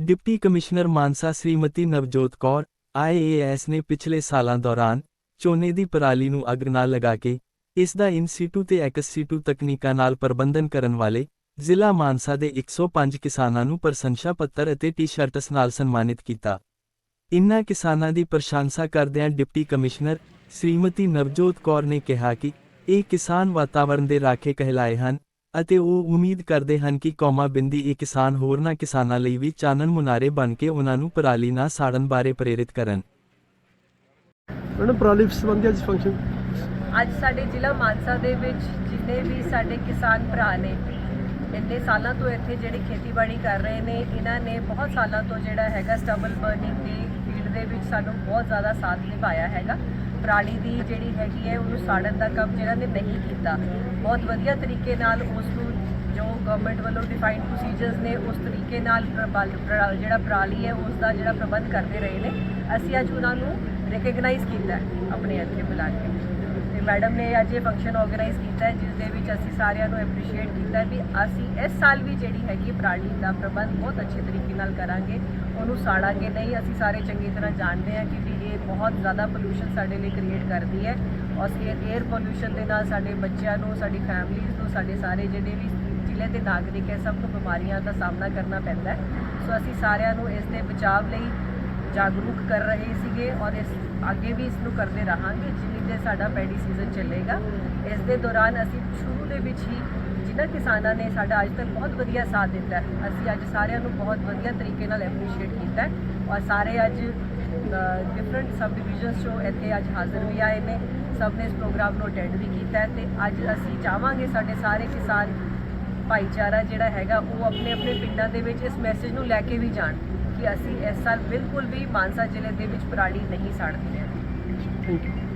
Deputy commissioner Mansa Shrimati Navjot Kaur IAS ਨੇ ਪਿਛਲੇ ਸਾਲਾਂ ਦੌਰਾਨ ਝੋਨੇ ਦੀ ਪਰਾਲੀ ਨੂੰ ਅੱਗ ਨਾਲ ਲਗਾ ਕੇ ਇਸ ਦਾ ਇਨਸੀਟੂ ਤੇ ਐਕਸ ਤਕਨੀਕਾਂ ਨਾਲ ਪ੍ਰਬੰਧਨ ਕਰਨ ਵਾਲੇ ਜ਼ਿਲ੍ਹਾ ਮਾਨਸਾ ਦੇ 105 ਕਿਸਾਨਾਂ ਨੂੰ ਪ੍ਰਸ਼ੰਸਾ ਪੱਤਰ ਅਤੇ ਟੀ-ਸ਼ਰਟਸ ਨਾਲ ਸਨਮਾਨਿਤ ਕੀਤਾ। ਇਨ੍ਹਾਂ ਕਿਸਾਨਾਂ ਦੀ ਪ੍ਰਸ਼ੰਸਾ ਕਰਦਿਆਂ ਡਿਪਟੀ ਕਮਿਸ਼ਨਰ ਸ਼੍ਰੀਮਤੀ ਨਵਜੋਤ ਕੌਰ ਨੇ ਕਿਹਾ ਕਿ ਇਹ ਕਿਸਾਨ ਵਾਤਾਵਰਣ ਦੇ ਰਾਖੇ ਕਹਿਲਾਏ ਹਨ ਅਤੇ ਉਹ ਉਮੀਦ ਕਰਦੇ ਹਨ ਕਿ ਕੌਮਾ ਬਿੰਦੀ ਇਹ ਕਿਸਾਨ ਹੋਰਨਾਂ ਕਿਸਾਨਾਂ ਲਈ ਵੀ ਚਾਨਣ ਮੁਨਾਰੇ ਬਣ ਕੇ ਉਹਨਾਂ ਨੂੰ ਪਰਾਲੀ ਨਾ ਸਾੜਨ ਬਾਰੇ ਪ੍ਰੇਰਿਤ ਕਰਨ। ਮੈਡਮ ਪਰਾਲੀ ਸੰਬੰਧੀ ਅੱਜ ਫੰਕਸ਼ਨ ਅੱਜ ਸਾਡੇ ਜ਼ਿਲ੍ਹਾ ਮਾਨਸਾ ਦੇ ਵਿੱਚ ਜਿੰਨੇ ਵੀ ਸਾਡੇ ਕਿਸਾਨ ਭਰਾ ਨੇ ਇੰਨੇ ਸਾਲਾਂ ਤੋਂ ਇੱਥੇ ਜਿਹੜੀ ਖੇਤੀਬਾੜੀ ਕਰ ਰਹੇ ਨੇ ਇਹਨਾਂ ਨੇ ਬਹੁਤ ਸਾਲਾਂ ਤੋਂ ਜਿਹੜਾ ਹੈਗਾ ਸਟਬਲ ਬਰਨਿੰਗ ਦੀ ਫੀਲਡ ਦੇ ਵਿੱਚ ਸਾਨੂੰ ਬਹੁਤ ਜ਼ਿਆਦਾ ਸਾਥ ਨਿਭਾਇਆ ਹੈਗਾ। ਪਰਾਲੀ ਦੀ ਜਿਹੜੀ ਹੈਗੀ ਹੈ, ਉਹਨੂੰ ਸਾੜਨ ਦਾ ਕੰਮ ਜਿਹੜਾ ਨੇ ਨਹੀਂ ਕੀਤਾ। ਬਹੁਤ ਵਧੀਆ ਤਰੀਕੇ ਨਾਲ ਉਸ ਨੂੰ ਜੋ ਗਵਰਨਮੈਂਟ ਵੱਲੋਂ ਡਿਫਾਈਨਡ ਪ੍ਰੋਸੀਜਰਸ ਨੇ, ਉਸ ਤਰੀਕੇ ਨਾਲ ਜਿਹੜਾ ਪਰਾਲੀ ਹੈ ਉਸ ਦਾ ਜਿਹੜਾ ਪ੍ਰਬੰਧ ਕਰਦੇ ਰਹੇ ਨੇ। ਅਸੀਂ ਅੱਜ ਉਹਨਾਂ ਨੂੰ ਰਿਕਗਨਾਈਜ਼ ਕੀਤਾ ਆਪਣੇ ਇੱਥੇ ਬੁਲਾ ਕੇ। ਤੇ ਮੈਡਮ ਨੇ ਅੱਜ ਇਹ ਫੰਕਸ਼ਨ ਆਰਗੇਨਾਈਜ਼ ਕੀਤਾ ਹੈ, ਜਿਸ ਦੇ ਵਿੱਚ ਅਸੀਂ ਸਾਰਿਆਂ ਨੂੰ ਐਪਰੀਸ਼ੀਏਟ ਕੀਤਾ ਵੀ ਅਸੀਂ ਇਸ ਸਾਲ ਵੀ ਜਿਹੜੀ ਹੈਗੀ ਪਰਾਲੀ ਦਾ ਪ੍ਰਬੰਧ ਬਹੁਤ ਅੱਛੇ ਤਰੀਕੇ ਨਾਲ ਕਰਾਂਗੇ, ਉਹਨੂੰ ਸਾੜਾਂਗੇ। ਨਹੀਂ, ਅਸੀਂ ਸਾਰੇ ਚੰਗੀ ਤਰ੍ਹਾਂ ਜਾਣਦੇ ਹਾਂ ਕਿ ਵੀ ਇਹ ਬਹੁਤ ਜ਼ਿਆਦਾ ਪੋਲੂਸ਼ਨ ਸਾਡੇ ਲਈ ਕ੍ਰੀਏਟ ਕਰਦੀ ਹੈ ਔਰ ਇਹ 에ਅਰ ਪੋਲੂਸ਼ਨ ਦੇ ਨਾਲ ਸਾਡੇ ਬੱਚਿਆਂ ਨੂੰ, ਸਾਡੀ ਫੈਮਿਲੀਜ਼ ਨੂੰ, ਸਾਡੇ ਸਾਰੇ ਜਿਹੜੇ ਵੀ ਜ਼ਿਲ੍ਹੇ ਦੇ ਨਾਗਰਿਕ ਹੈ, ਸਭ ਨੂੰ ਬਿਮਾਰੀਆਂ ਦਾ ਸਾਹਮਣਾ ਕਰਨਾ ਪੈਂਦਾ ਹੈ। ਸੋ ਅਸੀਂ ਸਾਰਿਆਂ ਨੂੰ ਇਸ ਦੇ ਬਚਾਅ ਲਈ ਜਾਗਰੂਕ ਕਰ ਰਹੇ ਸੀਗੇ ਔਰ ਇਸ ਅੱਗੇ ਵੀ ਇਸ ਨੂੰ ਕਰਦੇ ਰਹਾਂਗੇ, ਜਿੰਨੀ ਦੇ ਸਾਡਾ ਪੈਡੀ ਸੀਜ਼ਨ ਚੱਲੇਗਾ। ਇਸ ਦੇ ਦੌਰਾਨ ਅਸੀਂ ਸ਼ੁਰੂ ਦੇ ਵਿੱਚ ਹੀ ਜਿਨ੍ਹਾਂ ਕਿਸਾਨਾਂ ਨੇ ਸਾਡਾ ਅੱਜ ਤੱਕ ਬਹੁਤ ਵਧੀਆ ਸਾਥ ਦਿੱਤਾ ਅਸੀਂ ਅੱਜ ਸਾਰਿਆਂ ਨੂੰ ਬਹੁਤ ਵਧੀਆ ਤਰੀਕੇ ਨਾਲ ਐਪਰੀਸ਼ੀਏਟ ਕੀਤਾ ਔਰ ਸਾਰੇ ਅੱਜ ਡਿਫਰੈਂਟ ਸਬ ਡਿਵੀਜ਼ਨਸ ਚੋਂ ਇੱਥੇ ਅੱਜ ਹਾਜ਼ਰ ਵੀ ਆਏ ਨੇ, ਸਭ ਨੇ ਇਸ ਪ੍ਰੋਗਰਾਮ ਨੂੰ ਅਟੈਂਡ ਵੀ ਕੀਤਾ ਹੈ ਤੇ ਅੱਜ ਅਸੀਂ ਚਾਹਾਂਗੇ ਸਾਡੇ ਸਾਰੇ ਕਿਸਾਨ ਭਾਈਚਾਰਾ ਜਿਹੜਾ ਹੈਗਾ, ਉਹ ਆਪਣੇ ਆਪਣੇ ਪਿੰਡਾਂ ਦੇ ਵਿੱਚ ਇਸ ਮੈਸੇਜ ਨੂੰ ਲੈ ਕੇ ਵੀ ਜਾਣ। ਕਿ ਅਸੀਂ ਇਸ ਸਾਲ ਬਿਲਕੁਲ ਵੀ ਮਾਨਸਾ ਜ਼ਿਲ੍ਹੇ ਦੇ ਵਿੱਚ ਪਰਾਲੀ ਨਹੀਂ ਸਾੜਦੇ। ਹਾਂ ਥੈਂਕ ਯੂ